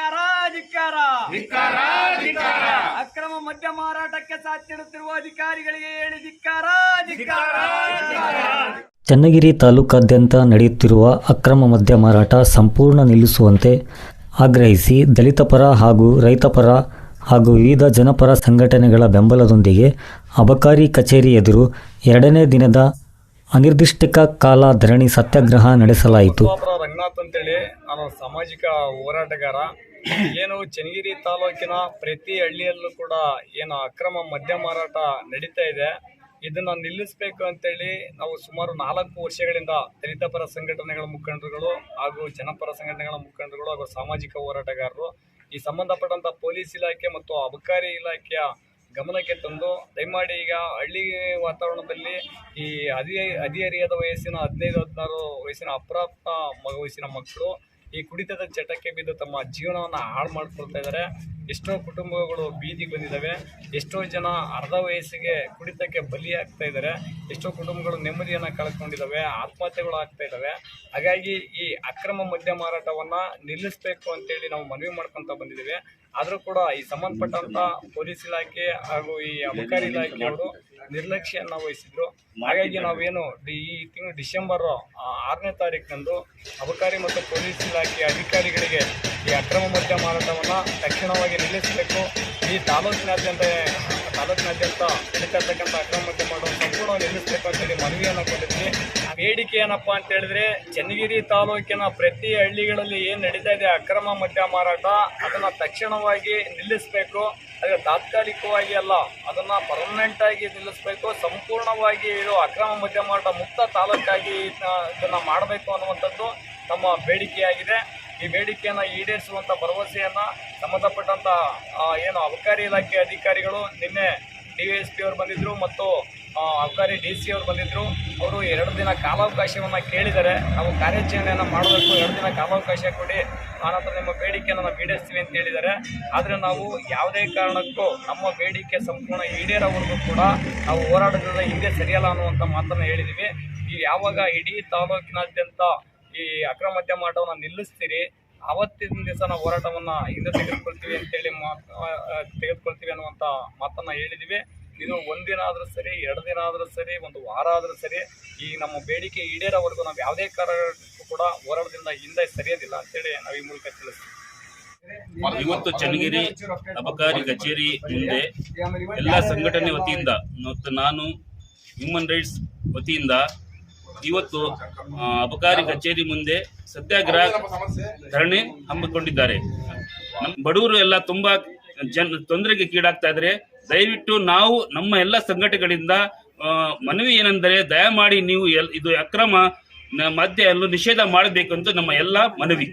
ಧಿಕ್ಕಾರ ಧಿಕ್ಕಾರ. ಧಿಕ್ಕಾರ ಧಿಕ್ಕಾರ. ಅಕ್ರಮ ಮದ್ಯ ಮಾರಾಟಕ್ಕೆ ಸಾಧ್ಯಡುತ್ತಿರುವ ಅಧಿಕಾರಿಗಳಿಗೆ ಹೇಳಿ ಧಿಕ್ಕಾರ ಧಿಕ್ಕಾರ. ಚನ್ನಗಿರಿ ತಾಲೂಕಾದ್ಯಂತ ನಡೆಯುತ್ತಿರುವ ಅಕ್ರಮ ಮದ್ಯ ಮಾರಾಟ ಸಂಪೂರ್ಣ ನಿಲ್ಲಿಸುವಂತೆ ಆಗ್ರಹಿಸಿ ದಲಿತ ಪರ ಹಾಗೂ ರೈತ ಪರ ಹಾಗೂ ವಿವಿಧ ಜನಪರ ಸಂಘಟನೆಗಳ ಬೆಂಬಲದೊಂದಿಗೆ ಅಬಕಾರಿ ಕಚೇರಿ ಎದುರು ಎರಡನೇ ದಿನದ ಅನಿರ್ದಿಷ್ಟ ಕಾಲ ಧರಣಿ ಸತ್ಯಾಗ್ರಹ ನಡೆಸಲಾಯಿತು. ರಂಗನಾಥ್ ಅಂತೇಳಿ ನಾನು ಸಾಮಾಜಿಕ ಹೋರಾಟಗಾರ. ಏನು ಚನ್ನಗಿರಿ ತಾಲೂಕಿನ ಪ್ರತಿ ಹಳ್ಳಿಯಲ್ಲೂ ಕೂಡ ಏನು ಅಕ್ರಮ ಮದ್ಯ ಮಾರಾಟ ನಡೀತಾ ಇದೆ. ಇದನ್ನ ನಿಲ್ಲಿಸಬೇಕು ಅಂತೇಳಿ ನಾವು ಸುಮಾರು ನಾಲ್ಕು ವರ್ಷಗಳಿಂದ ದಲಿತ ಪರ ಸಂಘಟನೆಗಳ ಮುಖಂಡರುಗಳು ಹಾಗೂ ಜನಪರ ಸಂಘಟನೆಗಳ ಮುಖಂಡರುಗಳು ಹಾಗೂ ಸಾಮಾಜಿಕ ಹೋರಾಟಗಾರರು ಈ ಸಂಬಂಧಪಟ್ಟಂತ ಪೊಲೀಸ್ ಇಲಾಖೆ ಮತ್ತು ಅಬಕಾರಿ ಇಲಾಖೆಯ ಗಮನಕ್ಕೆ ತಂದು ದಯಮಾಡಿ ಈಗ ಹಳ್ಳಿ ವಾತಾವರಣದಲ್ಲಿ ಈ ಅದಿ ಹದಿಹರಿಯದ ವಯಸ್ಸಿನ ಹದಿನೈದು, ಹದಿನಾರು ವಯಸ್ಸಿನ ಅಪ್ರಾಪ್ತ ವಯಸ್ಸಿನ ಮಕ್ಕಳು ಈ ಕುಡಿತದ ಚಟಕ್ಕೆ ಬಿದ್ದು ತಮ್ಮ ಜೀವನವನ್ನು ಹಾಳು ಮಾಡ್ಕೊಳ್ತಾ ಇದ್ದಾರೆ. ಎಷ್ಟೋ ಕುಟುಂಬಗಳು ಬೀದಿಗೆ ಬಂದಿದ್ದಾವೆ. ಎಷ್ಟೋ ಜನ ಅರ್ಧ ವಯಸ್ಸಿಗೆ ಕುಡಿತಕ್ಕೆ ಬಲಿಯಾಗ್ತಾ ಇದ್ದಾರೆ. ಎಷ್ಟೋ ಕುಟುಂಬಗಳು ನೆಮ್ಮದಿಯನ್ನು ಕಳ್ಕೊಂಡಿದ್ದಾವೆ. ಆತ್ಮಹತ್ಯೆಗಳು ಆಗ್ತಾ ಇದ್ದಾವೆ. ಹಾಗಾಗಿ ಈ ಅಕ್ರಮ ಮದ್ಯ ಮಾರಾಟವನ್ನು ನಿಲ್ಲಿಸಬೇಕು ಅಂತೇಳಿ ನಾವು ಮನವಿ ಮಾಡ್ಕೊತಾ ಬಂದಿದ್ದೇವೆ. ಆದರೂ ಕೂಡ ಈ ಸಂಬಂಧಪಟ್ಟಂಥ ಪೊಲೀಸ್ ಇಲಾಖೆ ಹಾಗೂ ಈ ಅಬಕಾರಿ ಇಲಾಖೆಯವರು ನಿರ್ಲಕ್ಷ್ಯವನ್ನು ವಹಿಸಿದ್ರು. ಹಾಗಾಗಿ ನಾವೇನು ಈ ತಿಂಗಳು ಡಿಸೆಂಬರ್ ಆರನೇ ತಾರೀಕಿನಂದು ಅಬಕಾರಿ ಮತ್ತು ಪೊಲೀಸ್ ಇಲಾಖೆಯ ಅಧಿಕಾರಿಗಳಿಗೆ ಈ ಅಕ್ರಮ ಮದ್ಯ ಮಾರಾಟವನ್ನು ತಕ್ಷಣವಾಗಿ ನಿಲ್ಲಿಸಬೇಕು. ಈ ತಾಲೂಕಿನಾದ್ಯಂತ ತಾಲೂಕಿನಾದ್ಯಂತ ನಡೀತಾ ಇರ್ತಕ್ಕಂಥ ಅಕ್ರಮ ಮದ್ಯ ಮಾಡುವ ಸಂಪೂರ್ಣ ನಿಲ್ಲಿಸಬೇಕು ಅಂತೇಳಿ ಮನವಿಯನ್ನು ಕೊಟ್ಟಿದ್ವಿ. ಬೇಡಿಕೆ ಏನಪ್ಪ ಅಂತ ಹೇಳಿದ್ರೆ ಚನ್ನಗಿರಿ ತಾಲೂಕಿನ ಪ್ರತಿ ಹಳ್ಳಿಗಳಲ್ಲಿ ಏನು ನಡೀತಾ ಇದೆ ಅಕ್ರಮ ಮದ್ಯ ಮಾರಾಟ ಅದನ್ನು ತಕ್ಷಣವಾಗಿ ನಿಲ್ಲಿಸಬೇಕು. ಅದೇ ತಾತ್ಕಾಲಿಕವಾಗಿ ಅಲ್ಲ, ಅದನ್ನ ಪರ್ಮನೆಂಟ್ ಆಗಿ ನಿಲ್ಲಿಸಬೇಕು, ಸಂಪೂರ್ಣವಾಗಿ ಇದು ಅಕ್ರಮ ಮದ್ಯ ಮಾರಾಟ ಮುಕ್ತ ತಾಲೂಕಾಗಿ ಇದನ್ನು ಮಾಡಬೇಕು ಅನ್ನುವಂಥದ್ದು ನಮ್ಮ ಬೇಡಿಕೆಯಾಗಿದೆ. ಈ ಬೇಡಿಕೆಯನ್ನು ಈಡೇರಿಸುವಂಥ ಭರವಸೆಯನ್ನು ಸಂಬಂಧಪಟ್ಟಂಥ ಏನು ಅಬಕಾರಿ ಇಲಾಖೆ ಅಧಿಕಾರಿಗಳು ನಿನ್ನೆ ಡಿ ಎಸ್ ಪಿ ಅವರು ಬಂದಿದ್ದರು ಮತ್ತು ಅಬ್ಕಾರಿ ಡಿ ಸಿ ಅವರು ಬಂದಿದ್ರು. ಅವರು ಎರಡು ದಿನ ಕಾಲಾವಕಾಶವನ್ನು ಕೇಳಿದರೆ ನಾವು ಕಾರ್ಯಾಚರಣೆಯನ್ನು ಮಾಡಬೇಕು. ಎರಡು ದಿನ ಕಾಲಾವಕಾಶ ಕೊಡಿ. ಆನಂತರ ನಿಮ್ಮ ಬೇಡಿಕೆಯನ್ನು ನಾವು ಈಡೇರಿಸ್ತೀವಿ ಅಂತ ಹೇಳಿದ್ದಾರೆ. ಆದರೆ ನಾವು ಯಾವುದೇ ಕಾರಣಕ್ಕೂ ನಮ್ಮ ಬೇಡಿಕೆ ಸಂಪೂರ್ಣ ಈಡೇರೋವರೆಗೂ ಕೂಡ ನಾವು ಹೋರಾಟದಿಂದ ಹಿಂದೆ ಸರಿಯಲ್ಲ ಅನ್ನುವಂಥ ಮಾತನ್ನು ಹೇಳಿದ್ದೀವಿ ಈ ಯಾವಾಗ ಇಡೀ ತಾಲೂಕಿನಾದ್ಯಂತ ಈ ಅಕ್ರಮ ಮದ್ಯ ಮಾರಾಟವನ್ನು ನಿಲ್ಲಿಸ್ತೀರಿ ಆವತ್ತಿನ ದಿವಸ ನಾವು ಹೋರಾಟವನ್ನ ಹಿಂದೆ ತೆಗೆದುಕೊಳ್ತೀವಿ ಅಂತೇಳಿ ತೆಗೆದುಕೊಳ್ತೀವಿ ಅನ್ನುವಂಥ ಮಾತನ್ನ ಹೇಳಿದ್ದೀವಿ ಇದು ಒಂದಿನ ಆದರೂ ಸರಿ, ಎರಡು ದಿನ ಆದರೂ ಸರಿ, ಒಂದು ವಾರ ಆದರೂ ಸರಿ, ಈ ನಮ್ಮ ಬೇಡಿಕೆ ಈಡೇರೋವರೆಗೂ ನಾವು ಯಾವುದೇ ಕಾರಣಕ್ಕೂ ಕೂಡ ಹೋರಾಟದಿಂದ ಹಿಂದೆ ಸರಿಯೋದಿಲ್ಲ ಅಂತೇಳಿ ನಾವು ಈ ಮೂಲಕ ತಿಳಿಸ್ತೀವಿ. ಇವತ್ತು ಚನ್ನಗಿರಿ ಅಬಕಾರಿ ಕಚೇರಿ ಮುಂದೆ ಎಲ್ಲ ಸಂಘಟನೆ ವತಿಯಿಂದ ಮತ್ತು ನಾನು ಹ್ಯೂಮನ್ ರೈಟ್ಸ್ ವತಿಯಿಂದ ಇವತ್ತು ಅಬಕಾರಿ ಕಚೇರಿ ಮುಂದೆ ಸತ್ಯಾಗ್ರಹ ಧರಣಿ ಹಮ್ಮಿಕೊಂಡಿದ್ದಾರೆ. ನಮ್ಮ ಬಡವರು ಎಲ್ಲ ತುಂಬಾ ಜನ, ತೊಂದರೆಗೆ ಕೀಡಾಗ್ತಾ ಇದ್ದಾರೆ ದಯವಿಟ್ಟು ನಾವು, ನಮ್ಮ ಎಲ್ಲ ಸಂಘಟನೆಗಳಿಂದ ಮನವಿ ಏನೆಂದರೆ ದಯಮಾಡಿ ನೀವು ಇದು ಅಕ್ರಮ ಮಧ್ಯ ಎಲ್ಲ ನಿಷೇಧ ಮಾಡಬೇಕು ಅಂತ ನಮ್ಮ ಎಲ್ಲ ಮನವಿ.